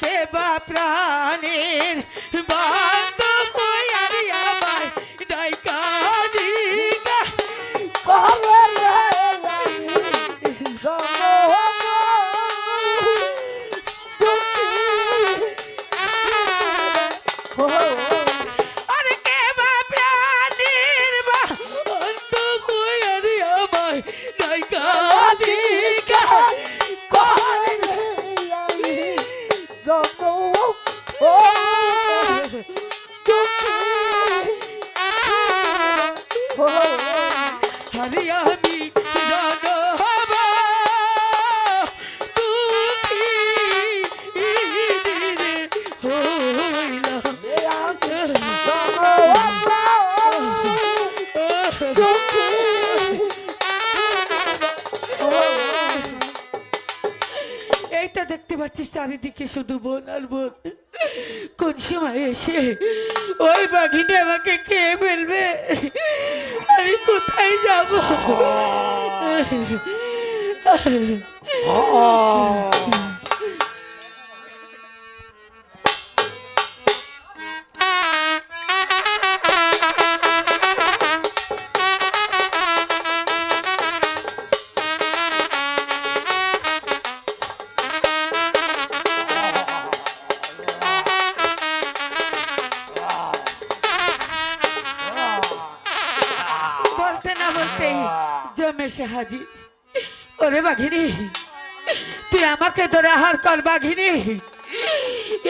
কে বা প্রাণের বান্ধব শুধু বোন আর বোন। কোন সময় এসে ওই পাখিটা আমাকে খেয়ে ফেলবে? আমি কোথায় যাব? বলতে তুই আমাকে ধরে আহার কর, বাঘিনী।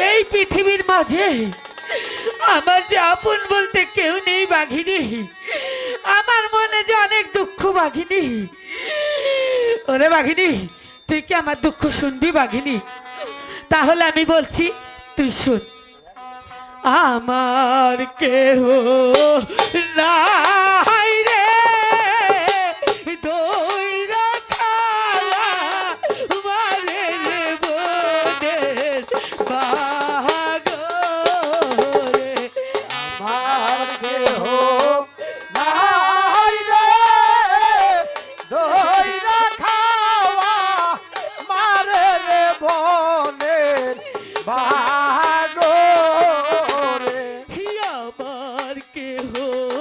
এই পৃথিবীর মাঝে আমার যে আপন বলতে কেউ নেই, বাঘিনী। আমার মনে যে অনেক দুঃখ, বাঘিনী। ওরে বাঘিনী, তুই কি আমার দুঃখ শুনবি, বাঘিনী? তাহলে আমি বলছি, তুই শুন। আমার কেহ নাই। কেহ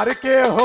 আমার কেহ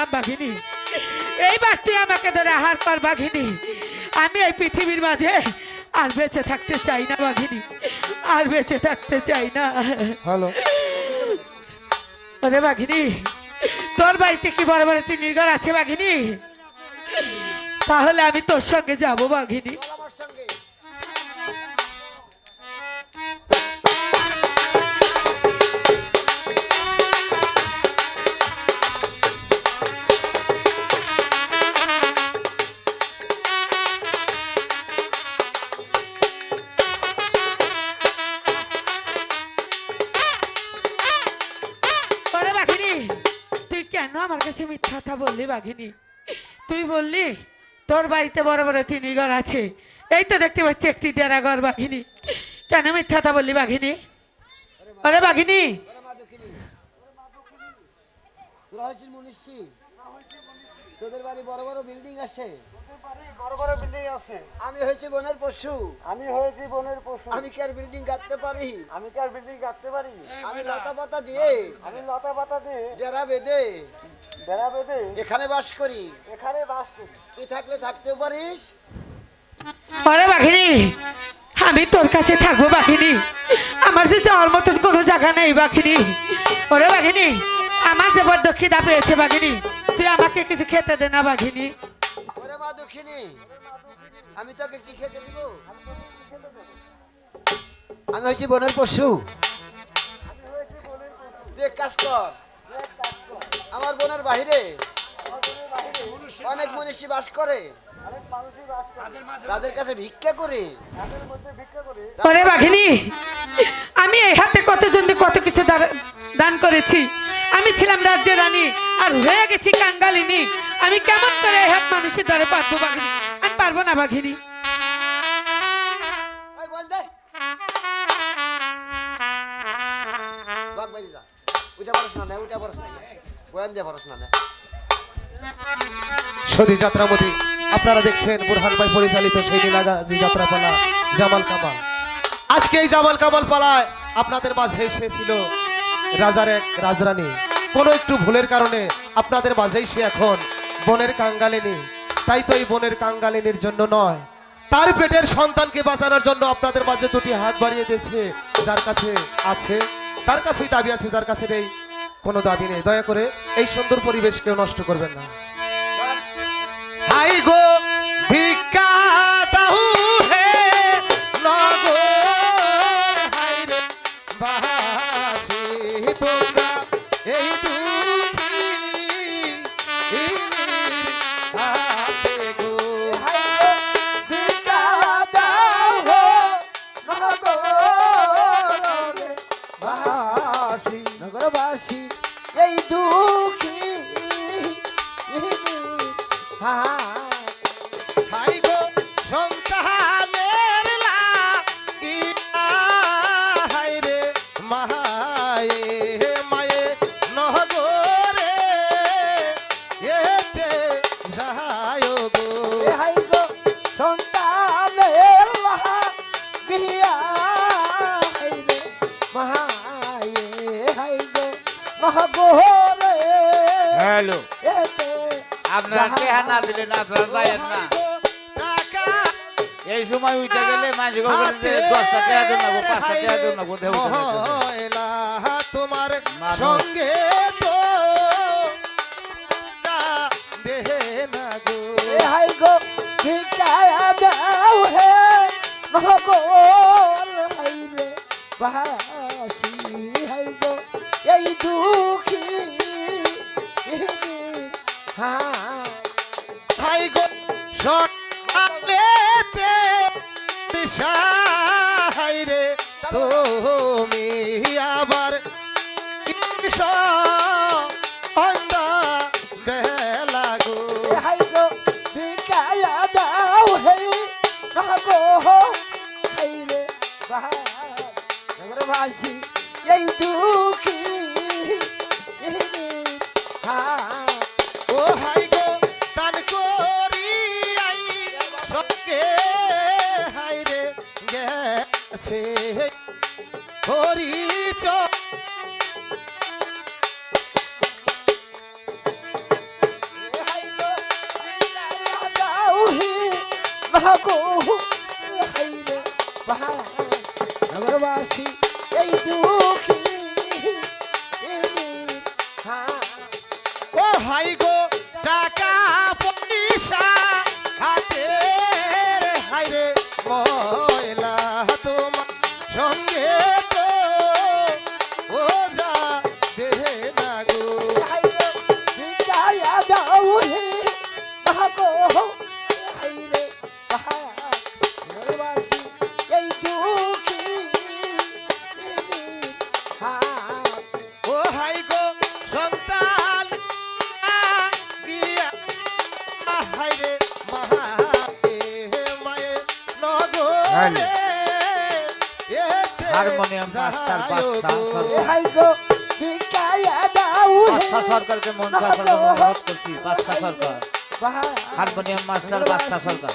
বললাম বাঘিনী এই বাড়তি আমাকে ধরে আহার কর বাঘিনী। আমি এই পৃথিবীর মাঝে আর বেঁচে থাকতে চাই না বাঘিনী। আর বেঁচে থাকতে চাই না। হ্যালো। ওরে বাঘিনী তোর বাড়িতে কি বড় বড় তিন ঘর আছে বাঘিনী? তাহলে আমি তোর সঙ্গে যাব বাঘিনী। বাঘিনী তুই বললি তোর বাড়িতে বড় বড় তিনি ঘর আছে। এই তো দেখতে পাচ্ছি একটি ডেরা ঘর বাঘিনী। কেন মিথ্যা কথা বললি বাঘিনী? ওরে বাঘিনী! তোরা হয়েছিস মনীষী তোদের বাড়ি বড় বড় বিল্ডিং আছে বড় বড় বিল্ডিং আছে আমি হয়েছি বনের পশু। আমি হয়েছি বনের পশু। আমি কি আর বিল্ডিং গাঁথতে পারি? আমি কি আর বিল্ডিং কাটতে পারি? আমি লতা পাতা দিয়ে আমি লতা পাতা দিয়ে ডেরা বেঁধে বেঁধে এখানে বাস করি। এখানে বাস করি। তুই থাকলে থাকতে পারিস। ওরে বাঘিনী আমি তোর কাছে থাকব বাঘিনী। আমার যে যাওয়ার মতন কোনো জায়গা নেই বাঘিনী। ওরে বাঘিনী আমার যে বড় দক্ষিণা পেয়েছে বাঘিনী তুই আমাকে কিছু খেতে দে না বাঘিনী। ওরে মা দুঃখিনী আমি তোকে কি খেতে দিব? আমি হয়েছি বনের পশু। এক কাজ কর। আমার বোনের বাহিরে অনেক মনীষী বাস করে। তাদের কাছে ভিক্ষা করে। ওরে বাঘিনী আমি এই হাতে কতজনকে কত কিছু দান করেছি। আমি ছিলাম রাজ্যের রানী আর হয়ে গেছি কাঙ্গালিনী। আমি কেমন করে এই হাত মানুষের দ্বারে পারব বাঘিনী? আমি পারব না বাঘিনী। ওই বল দে। বাঘ বাইরে যা। উঠে পড়াশোনা নেই উঠে পড়াশোনা নেই নেই সতী যাত্রামতি, আপনারা দেখছেন বুরহান ভাই পরিচালিত সেই নীলাগা যে যাত্রাপালা, জামাল কামাল। আজকে এই জামাল কামাল পালায় আপনাদের মাঝে এসেছিল রাজার এক রাজরানী। কোনো একটু ভুলের কারণে আপনাদের মাঝেই সে এখন বনের কাঙ্গালিনী। তাই তো এই বনের কাঙ্গালিনীর জন্য নয়, তার পেটের সন্তানকে বাঁচানোর জন্য আপনাদের মাঝে দুটি হাত বাড়িয়ে দিয়েছে। যার কাছে আছে, তার কাছেই দাবি আছে, যার কাছে নেই কোনো দাবি নেই। দয়া করে এই সুন্দর পরিবেশ কেউ নষ্ট করবেন না। হাই গো ভিক্ষা আপনারা টেহা না দিলে না আপনারা যায়েন না। এই সময় উঠে গেলে মাঝে দশটা টেহা দেন না পাঁচটা টেহা দেন না দেহ তোমার। সঙ্গে তো না গো। হাই গো দাও হে নহগর হাই রে বাসি সকালেতে দিশাহাইরে রে। মাগো হাইরে বাহা নগরবাসী এই দুঃখী ও গো টাকা হারমোনিয়াম মাস্টার বাদশা বাদশা সরকারকে মন অনুরোধ করছি বাদশা সরকার। হারমোনিয়াম মাস্টার বাদশা সরকার।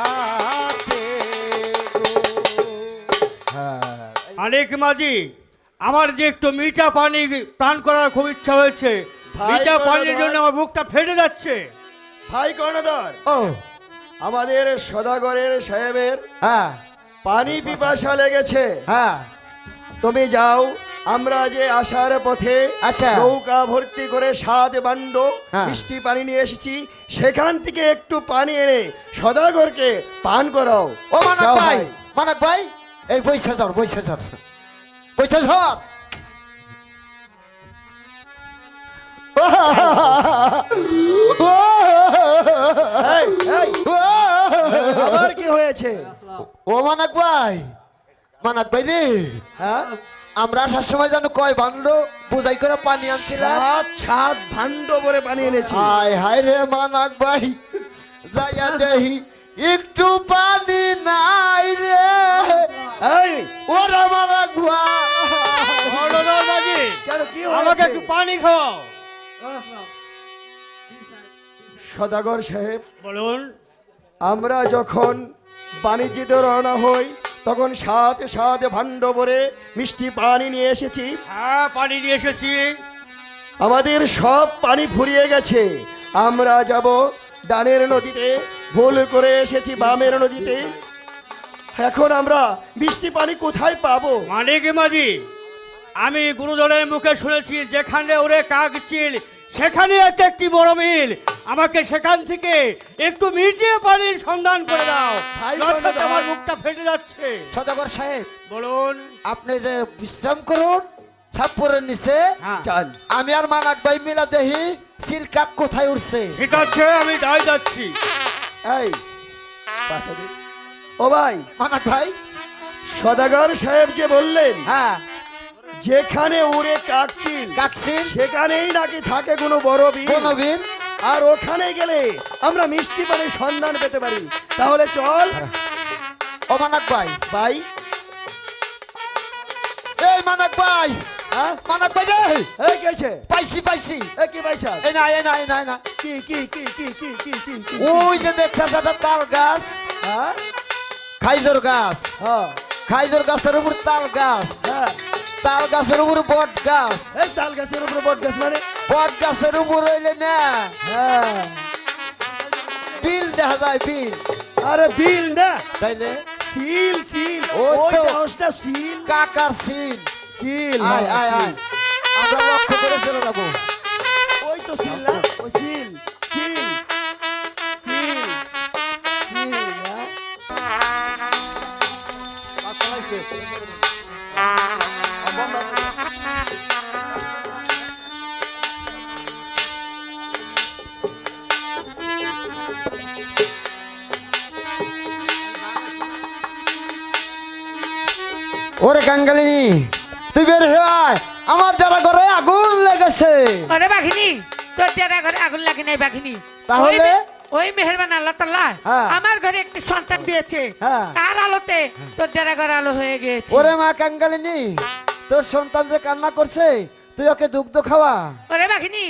হাতে গো। অনেক মাঝি আমার যে একটু মিঠা পানি পান করার খুব ইচ্ছা হয়েছে। মিঠা পানির জন্য আমার বুকটা ফেটে যাচ্ছে। ভাই কর্ণধর ও। আমাদের সদাগরের সাহেবের হ্যাঁ। পানি পিপাসা লেগেছে। হ্যাঁ। তুমি যাও। আমরা যে আসার পথে আচ্ছা। নৌকা ভর্তি করে সাত বান্ড হ্যাঁ। মিষ্টি পানি নিয়ে এসেছি সেখান থেকে একটু পানি এনে সদাগরকে পান করাও। ও মানক ভাই মানক ভাই এই বইসা যাও বইসা যাও এই, এই, আবার কি হয়েছে? ও মানক ভাই মানক ভাই রে। হ্যাঁ? আমরা আসার সময় জানো কয় ভান্ড বুঝাই করে পানি আনছিলাম। সাত সাত ভান্ড ভরে পানি এনেছি। হায় হায় রে মানক ভাই যাইয়া দেহি একটু পানি নাই রে। এই ওরে মানক ভাই। কেন কি আমাকে একটু পানি খাওয়াও। সদাগর সাহেব বলুন। আমরা যখন বাণিজ্যতে রওনা হই তখন সাথে সাথে ভাণ্ড ভরে মিষ্টি পানি নিয়ে এসেছি। হ্যাঁ পানি নিয়ে এসেছি। আমাদের সব পানি ফুরিয়ে গেছে। আমরা যাব ডানের নদীতে। ভুল করে এসেছি বামের নদীতে। এখন আমরা মিষ্টি পানি কোথায় পাবো? মানিক মাঝি আমি গুরুজনের মুখে শুনেছি যেখানে ওরে কাক চিল সেখানে আছে একটি বড় মিল। আমাকে সেখান থেকে একটু মিটিয়ে পানির সন্ধান করে দাও। আমার মুখটা ফেটে যাচ্ছে। সদাগর সাহেব বলুন। আপনি যে বিশ্রাম করুন ছাপ্পরের নিচে হ্যাঁ। আমি আর মানাক ভাই মিলা সিলকাক কোথায় উঠছে। ঠিক আছে আমি যাচ্ছি। এই পাশে ও ভাই মানাক ভাই। সদাগর সাহেব যে বললেন হ্যাঁ। যেখানে উড়ে কাকচিল কাকসিন সেখানেই নাকি থাকে কোনো বড় বনবীর আর ওখানে গেলে আমরা মিষ্টি পানির সন্ধান পেতে পারি। তাহলে চল। ও মানাক ভাই। ভাই এই। মানাক ভাই হ্যাঁ? পাইছি কি কি কি তাল গাছ? হ্যাঁ? গাছ। হ্যাঁ। গাছের তাল গাছ। হ্যাঁ। তাল গাছের বট গাছ। এই তাল গাছের বট গাছ মানে বট গাছের উপর হইলে না? হ্যাঁ। বিল দেখা যায় বিল। আরে বিল না? তাইলে? Seal seal. ওই দশটা সিল। কাকার সিল। সিল আয় হ্যাঁ, আয় আয়। আমরা লক্ষ্য করে চলে যাব। ওই তো সিল ওরে কাঙ্গালিনী তুই বের হয়ে আমার দ্বারা ঘরে আগুন লেগেছে। আরে বাঘিনী তোর যারা ঘরে আগুন লাগে নাই বাঘিনী। তাহলে? ওই মেহেরবান আল্লাহ তাল্লাহ হ্যাঁ। আমার ঘরে একটি সন্তান দিয়েছে। হ্যাঁ। তার আলোতে তোর যারা ঘরে আলো হয়ে গিয়েছে। ওরে মা কাঙ্গালিনী তোর সন্তান যে কান্না করছে তুই ওকে দুগ্ধ খাওয়া। ওরে বাঘিনী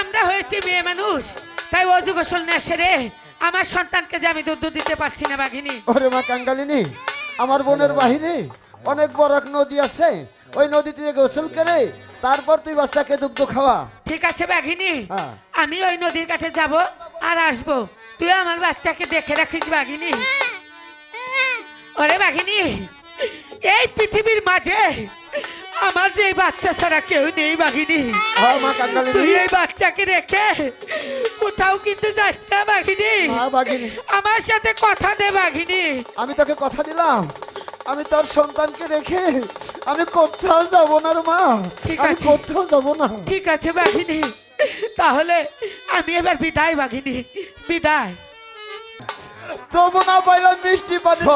আমরা হয়েছি মেয়ে মানুষ তাই অজু গোসল না সেরে আমার সন্তানকে যে আমি দুধ দিতে পারছি না বাঘিনী। ওরে মা কাঙ্গালিনী আমার বোনের বাহিরে অনেক বড় এক নদী আছে ওই নদীতে গোসল করে তারপর তুই বাচ্চাকে দুগ্ধ খাওয়া। ঠিক আছে বাঘিনী হ্যাঁ। আমি ওই নদীর কাছে যাব আর আসব। তুই আমার বাচ্চাকে দেখে রাখিস বাঘিনী। ওরে বাঘিনী এই পৃথিবীর মাঝে আমার যে বাচ্চা ছাড়া কেউ নেই বাঘিনী। হ্যাঁ তুই এই বাচ্চাকে রেখে কোথাও কিন্তু যাস না হ্যাঁ বাঘিনী। আমার সাথে কথা দে বাঘিনী। আমি তোকে কথা দিলাম। আমি তোর সন্তানকে রেখে আমি কোথাও যাব না মা। ঠিক আমি আছে। কোথাও যাব না। ঠিক আছে বাঘিনী তাহলে আমি এবার বিদায় বাঘিনী বিদায়। তবু না পাইলাম মিষ্টি পানির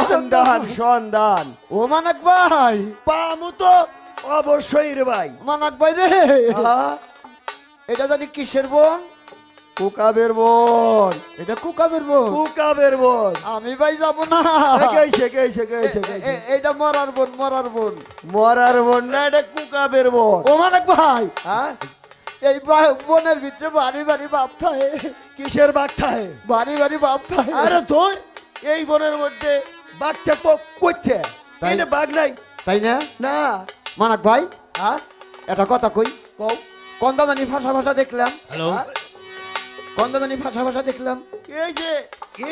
সন্ধান ও মানাক ভাই। পামু তো অবশ্যই রে ভাই। মানাক ভাই রে। এটা জানি কিসের বোন? কুকাবের বোন। এটা কুকাবের বোন? কুকাবের বোন। আমি ভাই যাব না। এ- এ- এটা মরার বোন মরার বোন। মরার বোন না এটা কুকাবের বোন। ও মানাক ভাই। হ্যাঁ? এই বনের ভিতরে বাড়ি বাড়ি বাপ থাকে। কিসের বাঘটা থাকে? বাড়ি বাড়ি বাপ থাকে। আরে তোর এই বনের মধ্যে বাঘ থাকব করছে তাই? এটা বাঘ নাই। তাই না? না। মানাক ভাই হ্যাঁ? এটা কথা কই। কও। কন্দাদানি ভাষা ভাষা দেখলাম। হ্যালো। কন্দাদানি ভাষা ভাষা দেখলাম। এই যে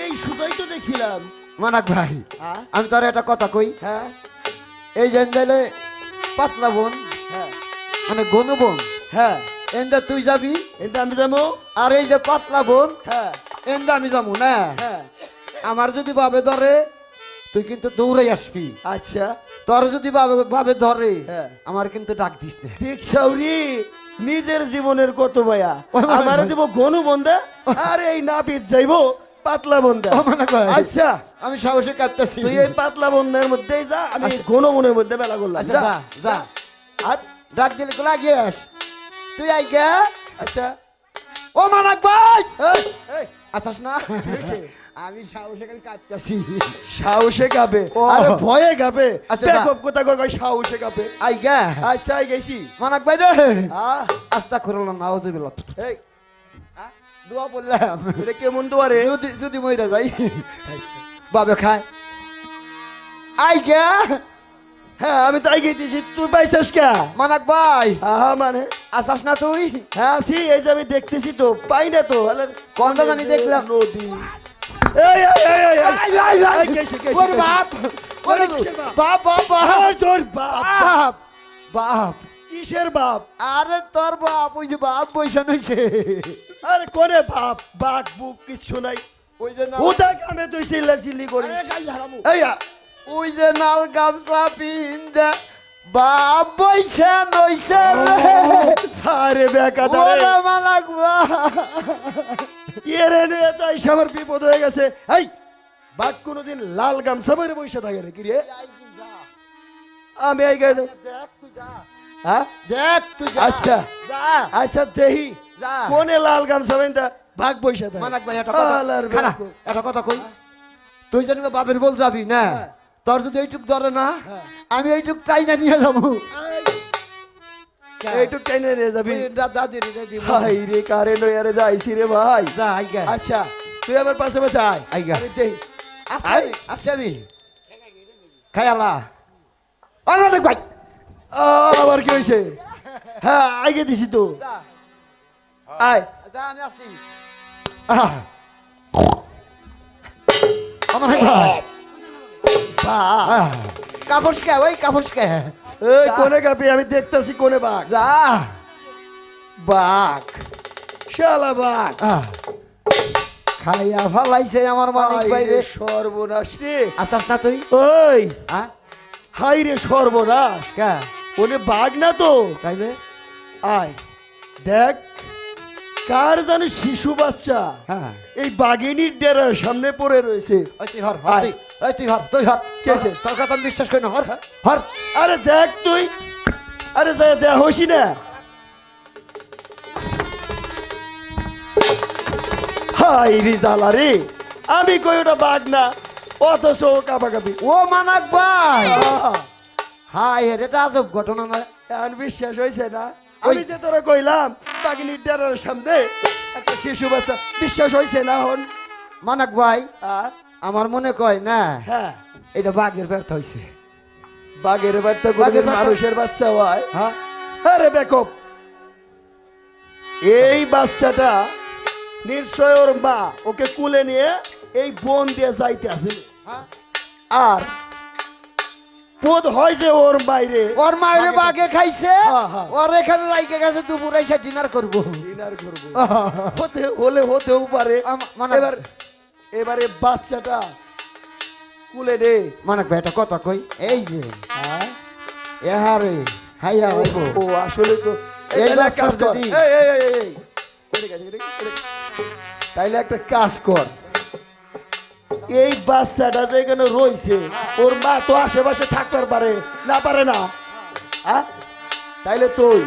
এই সুতাই তো দেখছিলাম। মানাক ভাই হ্যাঁ? আমি তোর একটা কথা কই। হ্যাঁ? এই এন্দাইলে পাতলা বোন হ্যাঁ। মানে গনু বোন। হ্যাঁ। এন্দা তুই যাবি? এটা আমি যাব? আর এই যে পাতলা বোন হ্যাঁ। এন্দা আমি যাব না? হ্যাঁ। আমার যদি বাবে ধরে তুই কিন্তু দৌড়ে আসবি। আচ্ছা। তোর যদি ভাবে ধরে হ্যাঁ। আমার কিন্তু ডাক দিস না। ঠিক সাউরি নিজের জীবনের কত ভাইয়া? মানে আমার। দিব গনু বন্ধা আর এই না নাপিত যাইবো পাতলা বন্ধা মানে। আচ্ছা আমি সাহসে কাঁদতেছি। তুই এই পাতলা বন্ধের মধ্যেই যা আমি ঘন মনের মধ্যে বেলা করলাম। আচ্ছা যা যা। আর? ডাক দিলে তো তুই আই আচ্ছা। ও মানাক ভাই! এই, আসাস না? আমি সাহসে খালি কাঁদতেছি। সাহসে গাবে ও। আরে ভয়ে গাবে আচ্ছা, যা। কথা কর সাহসে গাবে আই গে। আচ্ছা আই গেছি। মানাক ভাই রে আস্তা করল না ওজুবিল্লাহ এই। দোয়া বললাম। এটা কেমন দুয়ারে যদি যদি মইরা যাই। বাবে খায়। আই গে। হ্যাঁ আমি তাই গেতেছি তুই পাইছিস কে? মানাক ভাই। আহা মানে? আসাস না তুই? হ্যাঁ আছি এই যে আমি দেখতেছি তো পাই না তো আলে জানি দেখলাম? নদী। বাপ কিসের বাপ? আরে তোর বাপ। বাপ বাপ। কিসের বাপ? আরে তোর বাপ ওই যে বাপ পয়সা নইছে। আরে কোনে বাপ? বাঘ বুক কিচ্ছু নাই। ওই যে না হুদা কামে তুই চিল্লা চিল্লি করিস এই ওই যে নাল গামছা পিন্দে বাপ পয়সা নইছে রে। আরে বেকা ওরে দারে মালাক এরে নে তো আমার বিপদ হয়ে গেছে। এই বাঘ কোনোদিন লাল গামছা পরে বসে থাকে রে? আমি এই গায়ে দেখ তুই যা। হ্যাঁ? দেখ তুই যা। আচ্ছা। যা। আচ্ছা দেহি। যা। কোনে লাল গামছা থাকে। ভাই একটা কথা আলার একটা কথা কই। তুই জানি বাপের বল যাবি না? তোর যদি এইটুক ধরে না আমি এইটুক টাইনা নিয়ে যাব। এইটুক টেনে নিয়ে যাবি? ওই দা- দাদির দাদি হাই রে কারে লয়ারে যাইছি রে ভাই? আচ্ছা তুই আমার পাশে পাশে আয়। আইগা। আমি দেহি আসবি আসবি খায়ালা। অনেক ভাই আ, আবার কি হয়েছে হ্যাঁ আগে দিছি তো। আয়। যা আমি আসি আমার ভাই। ওই এই কোনে কাপি আমি দেখতেছি কোনে বাঘ। যা। বাঘ। শালা বাঘ। আহ, খাইয়া ফালাইছে আমার মানিক ভাই রে সর্বনাশ রে। আসাস না তুই। ওই। হ্যাঁ হাই রে সর্বনাশ। কে? ওনে বাঘ না তো? তাইলে? আয় দেখ। কার জানি শিশু বাচ্চা? হ্যাঁ। এই বাঘিনীর ডেরার সামনে পড়ে রয়েছে। ওই তুই হর হর তুই ওই তুই হর তুই হর কে তোর কথা আমি বিশ্বাস করি না হর হর আরে দেখ তুই। আরে যা দেখ না। হাই রে আমি কই ওটা বাঘ না? অথচ ও কাপাকাপি। ও মানাক ভাই। হাই রে এটা আজব ঘটনা না। এখন বিশ্বাস হয়েছে না। আমি যে তোরা কইলাম বাঘিনীর ডেরার সামনে একটা শিশু বাচ্চা বিশ্বাস হয়েছে না হন? মানাক ভাই আমার মনে কয় না হ্যাঁ। এটা বাঘের ব্যর্থ হয়েছে বাঘের গরুর মানুষের বাচ্চা হয়? হ্যাঁ। আরে বেকপ এই বাচ্চাটা নিশ্চয় ওর মা ওকে কুলে নিয়ে এই বন দিয়ে যাইতে আসিল হ্যাঁ? আর বোধ হয় যে ওর বাইরে ওর মায়ের বাঘে খাইছে হ্যাঁ, হ্যাঁ। ওর এখানে রাইকে গেছে দুপুরে এসে ডিনার করব ডিনার করব হতে হলে হতেও পারে মানে- এবার এবারে বাচ্চাটা কুলে নে মানাক এটা কথা কই এই যে হ্যাঁ? এহারে হাইয়া হইব ও আসলে তো এই কাজ কর এই এই এই। তাইলে একটা কাজ কর এই বাচ্চাটা যেখানে রয়েছে ওর মা তো আশেপাশে থাকতে পারে না পারে না? হ্যাঁ তাইলে তুই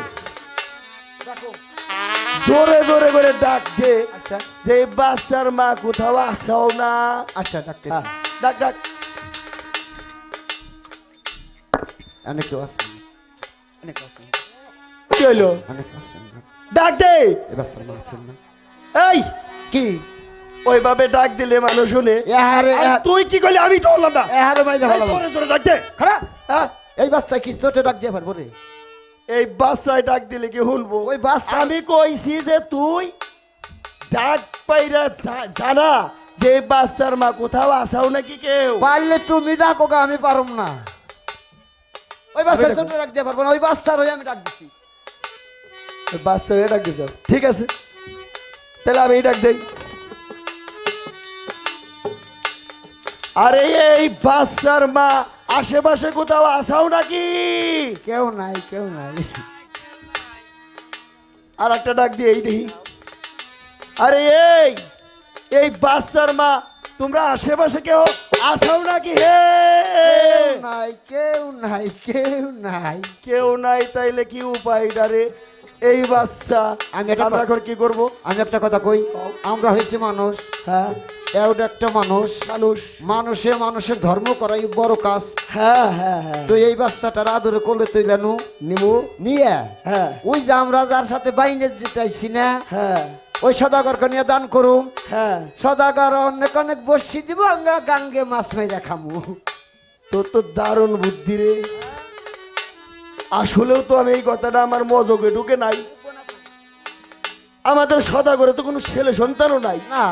জোরে জোরে করে ডাক দে আচ্ছা। যে বাচ্চার মা কোথাও আসাও না। আচ্ছা ডাক ডাক অনেক অনেক কি হইল? অনেক ডাক দে। মা না। এই! কি? ওইভাবে ডাক দিলে মানুষ শুনে। তুই কি করলি? আমি তো বললাম না। ডাক দে। হ্যাঁ? এই বাচ্চা কি চোটে ডাক দিয়ে পারব রে? এই বাচ্চায় ডাক দিলে কি শুনব? ওই বাচ্চা আমি কইছি যে তুই ডাক পাইরা জানা যে বাচ্চার মা কোথাও আসাও নাকি কেউ। পারলে তুমি ডাকো গা, আমি পারুম না। ওই বাচ্চার। চোটে ডাক দিয়ে পারব না ওই বাচ্চার হয়ে আমি ডাক দিছি। ওই বাচ্চা হয়ে ডাক দিছ ঠিক আছে। তাহলে আমি ডাক দেই। আরে এই বাচ্চার মা আশেপাশে কোথাও আসাও নাকি? কেউ নাই কেউ নাই। আর একটা ডাক দিয়ে এই দেখি। আরে এই এই বাচ্চার মা তোমরা আশেপাশে কেউ আসাও নাকি? হে! নাই কেউ নাই কেউ নাই। কেউ নাই তাইলে কি উপায় রে? এই বাচ্চা আমি একটা আমরা এখন কি করব? আমি একটা কথা কই? আমরা হয়েছি মানুষ। হ্যাঁ। এওটা একটা মানুষ। মানুষ। মানুষে মানুষের ধর্ম করাই বড় কাজ। হ্যাঁ হ্যাঁ হ্যাঁ। তো এই বাচ্চাটার আদরে কোলে তুইলানু নিমু? নিয়ে? হ্যাঁ। ওই যে আমরা যার সাথে বাইনে যেতেছি না? হ্যাঁ। ওই সদাগরকে নিয়ে দান করুম। হ্যাঁ। সদাগর অনেক অনেক বসি দিব আমরা গাঙ্গে মাছ মাইরা খামু। তোর তো দারুণ বুদ্ধি রে। আসলেও তো আমি এই কথাটা আমার মজকে ঢুকে নাই। আমাদের সদাগরে তো কোনো ছেলে সন্তানও নাই। না।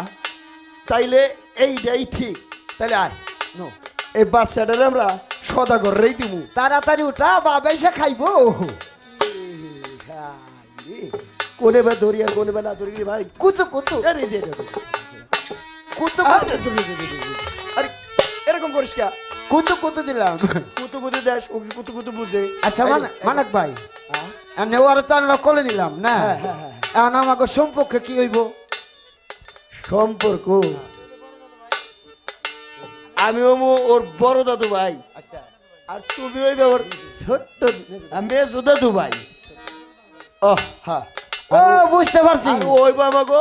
তাইলে এইটাই ঠিক। তাইলে আয় নো। এই বাচ্চাটারে আমরা সদাগরেই দিব তাড়াতাড়ি উঠা বাবা এসে খাইবো। কোনে বা ধরি আর কোনে বা না ধরি ভাই? কুতু কুতু। আরে। কুতু আরে, কুতু। আরে এরকম করিস কা? কুতু কুতু দিলাম। কুতু কুতু দেশ ওকে কুতু কুতু বুঝে? আচ্ছা মানে মানক ভাই হ্যাঁ? এনে ওর আমরা কোলে নিলাম না? হ্যাঁ, হ্যাঁ, হ্যাঁ। এখন আমাকে সম্পর্কে কি হইব? সম্পর্ক? আমি ওমু ওর বড় দাদু ভাই। আচ্ছা। আর তুমি ওই ওর ছোট্ট আমি দাদু ভাই। ও হ্যাঁ। ও বুঝতে পারছি। ওই আমাকে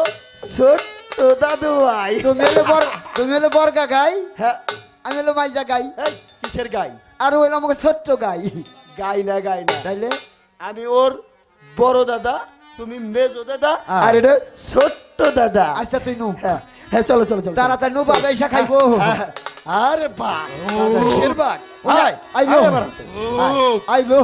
ছোট্ট দাদু ভাই। তুমি হলে বর তুমি হলে বর্গা গাই? হ্যাঁ। আমি হলো মাইজা গাই। এই কিসের গাই? আর ওই আমাকে ছোট্ট গাই। গাই না গাই না। তাইলে? আমি ওর বড় দাদা তুমি মেজো দাদা হ্যাঁ। আর এটা ছোট্ট দাদা। আচ্ছা তুই নু। হ্যাঁ হ্যাঁ চলো চলো চলো। তাড়াতাড়ি নু বাবা এসে খাইবো। হ্যাঁ। আরে বাঘ কিসের বাঘ? আরে আইলো